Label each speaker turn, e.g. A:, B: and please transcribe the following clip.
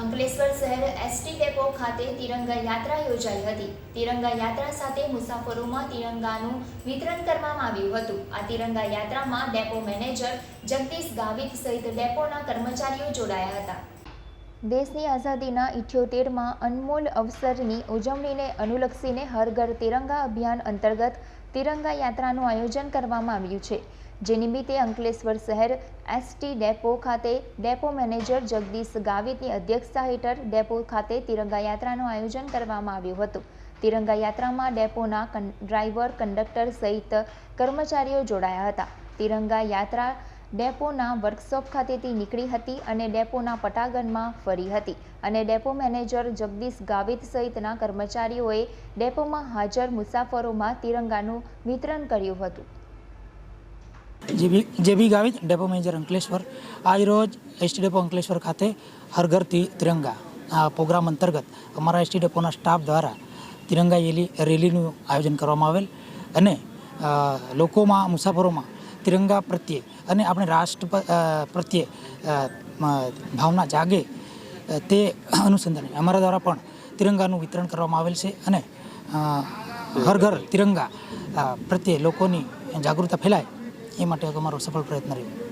A: અંકલેશ્વર શહેર ST depot ખાતે તિરંગા યાત્રા યોજાઈ હતી. તિરંગા યાત્રા સાથે મુસાફરોમાં તિરંગાનું વિતરણ કરવામાં આવ્યું હતું. આ તિરંગા યાત્રામાં ડેપો મેનેજર જગદીશ ગાવિત સહિત ડેપોના કર્મચારીઓ જોડાયા હતા. દેશની આઝાદીના ઇઠ્યોતેરમાં અનમોલ અવસરની ઉજવણીને અનુલક્ષીને હર ઘર તિરંગા અભિયાન અંતર્ગત તિરંગા યાત્રાનું આયોજન કરવામાં આવ્યું છે, જે નિમિત્તે અંકલેશ્વર શહેર એસટી ડેપો ખાતે ડેપો મેનેજર જગદીશ ગાવિતની અધ્યક્ષતા હેઠળ ડેપો ખાતે તિરંગા યાત્રાનું આયોજન કરવામાં આવ્યું હતું. તિરંગા યાત્રામાં ડેપોના ડ્રાઈવર, કંડક્ટર સહિત કર્મચારીઓ જોડાયા હતા. તિરંગા યાત્રા ડેપોના વર્કશોપ ખાતેથી નીકળી હતી અને ડેપોના પટાગનમાં ફરી હતી અને ડેપો મેનેજર જગદીશ ગાવિત સહિતના કર્મચારીઓએ ડેપોમાં હાજર મુસાફરોમાં તિરંગાનું વિતરણ કર્યું હતું.
B: J B J B Gavit, depot manager Ankleshwar. આજ રોજ એસટી ડેપો અંકલેશ્વર ખાતે હર ઘર તિ- તિરંગા, આ પ્રોગ્રામ અંતર્ગત અમારા એસટી ડેપોના સ્ટાફ દ્વારા તિરંગા રેલી, રેલીનું આયોજન કરવામાં આવેલ અને લોકોમાં, મુસાફરોમાં તિરંગા પ્રત્યે અને આપણે રાષ્ટ્ર પ્રત્યે ભાવના જાગે તે અનુસંધાને. અમારા દ્વારા પણ તિરંગાનું વિતરણ કરવામાં આવેલ છે અને ઘર ઘર તિરંગા પ્રત્યે લોકોની જાગૃતતા ફેલાય, એ માટે અમારો સફળ પ્રયત્ન રહ્યો.